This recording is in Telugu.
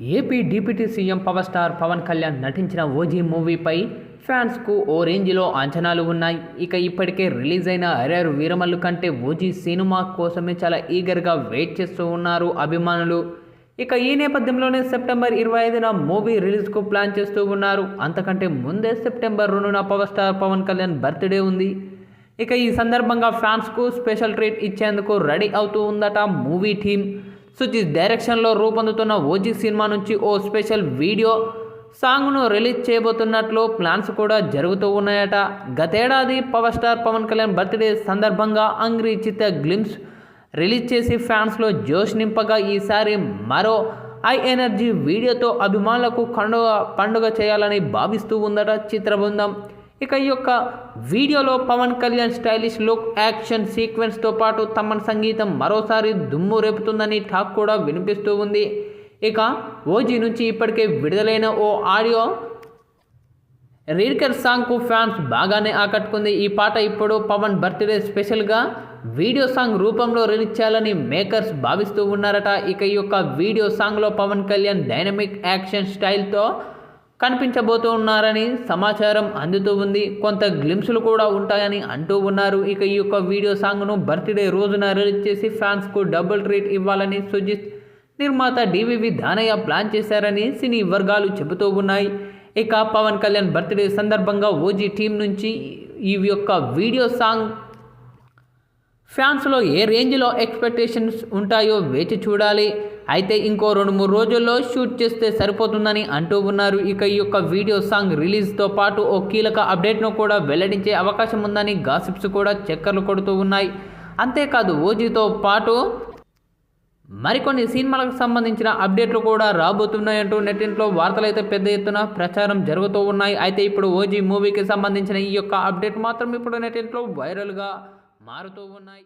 AP deputy CM power star Pawan Kalyan నటించిన ఓజీ మూవీపై ఫ్యాన్స్కు ఓ రేంజ్లో అంచనాలు ఉన్నాయి. ఇక ఇప్పటికే రిలీజ్ అయిన అరేరు వీరమల్లు కంటే ఓజీ సినిమా కోసమే చాలా ఈగర్గా వెయిట్ చేస్తూ ఉన్నారు అభిమానులు. ఇక ఈ నేపథ్యంలోనే సెప్టెంబర్ ఇరవై ఐదున మూవీ రిలీజ్కు ప్లాన్ చేస్తూ ఉన్నారు. అంతకంటే ముందే సెప్టెంబర్ రెండున power star Pawan Kalyan birthday ఉంది. ఇక ఈ సందర్భంగా ఫ్యాన్స్కు స్పెషల్ ట్రీట్ ఇచ్చేందుకు రెడీ అవుతూ ఉందట మూవీ టీమ్. సుజిత్ డైరెక్షన్లో రూపొందుతున్న ఓజీ సినిమా నుంచి ఓ స్పెషల్ వీడియో సాంగ్ను రిలీజ్ చేయబోతున్నట్లు ప్లాన్స్ కూడా జరుగుతూ ఉన్నాయట. గతేడాది power star Pawan Kalyan birthday సందర్భంగా అంగ్రీ చిత్త గ్లిమ్స్ రిలీజ్ చేసి ఫ్యాన్స్లో జోష్ నింపగా ఈసారి మరో ఐ ఎనర్జీ వీడియోతో అభిమానులకు పండుగ పండుగ చేయాలని భావిస్తూ ఉందట చిత్ర బృందం ఇక ఈ యొక్క వీడియోలో Pawan Kalyan stylish look action సీక్వెన్స్తో పాటు తమన్ సంగీతం మరోసారి దుమ్ము రేపుతుందని టాక్ కూడా వినిపిస్తూ ఉంది. ఇక ఓజీ నుంచి ఇప్పటికే విడుదలైన ఓ ఆడియో రీడ్కర్ సాంగ్కు ఫ్యాన్స్ బాగానే ఆకట్టుకుంది. ఈ పాట ఇప్పుడు పవన్ బర్త్డే స్పెషల్గా వీడియో సాంగ్ రూపంలో రిలీజ్ చేయాలని మేకర్స్ భావిస్తూ ఉన్నారట. ఇక ఈ యొక్క వీడియో సాంగ్లో పవన్ కళ్యాణ్ డైనమిక్ యాక్షన్ స్టైల్తో కనిపించబోతూ ఉన్నారని సమాచారం అందుతూ ఉంది. కొంత గ్లిమ్స్లు కూడా ఉంటాయని అంటూ ఉన్నారు. ఇక ఈ యొక్క వీడియో సాంగ్ను బర్త్డే రోజున రిలీజ్ చేసి ఫ్యాన్స్కు డబుల్ ట్రీట్ ఇవ్వాలని సుజిత్ నిర్మాత డివివి దానయ్య ప్లాన్ చేశారని సినీ వర్గాలు చెబుతూ ఉన్నాయి. ఇక పవన్ కళ్యాణ్ బర్త్డే సందర్భంగా ఓజీ టీం నుంచి ఈ యొక్క వీడియో సాంగ్ ఫ్యాన్స్లో ఏ రేంజ్లో ఎక్స్పెక్టేషన్స్ ఉంటాయో వేచి చూడాలి. అయితే ఇంకో రెండు మూడు రోజుల్లో షూట్ చేస్తే సరిపోతుందని అంటూ ఉన్నారు. ఇక ఈ యొక్క వీడియో సాంగ్ రిలీజ్తో పాటు ఓ కీలక అప్డేట్ను కూడా వెల్లడించే అవకాశం ఉందని గాసిప్స్ కూడా చక్కర్లు కొడుతూ ఉన్నాయి. అంతేకాదు ఓజీతో పాటు మరికొన్ని సినిమాలకు సంబంధించిన అప్డేట్లు కూడా రాబోతున్నాయంటూ నెట్టింట్లో వార్తలు అయితే పెద్ద ఎత్తున ప్రచారం జరుగుతూ ఉన్నాయి. అయితే ఇప్పుడు ఓజీ మూవీకి సంబంధించిన ఈ యొక్క అప్డేట్ మాత్రం ఇప్పుడు నెట్టింట్లో వైరల్గా మారుతూ ఉన్నాయి.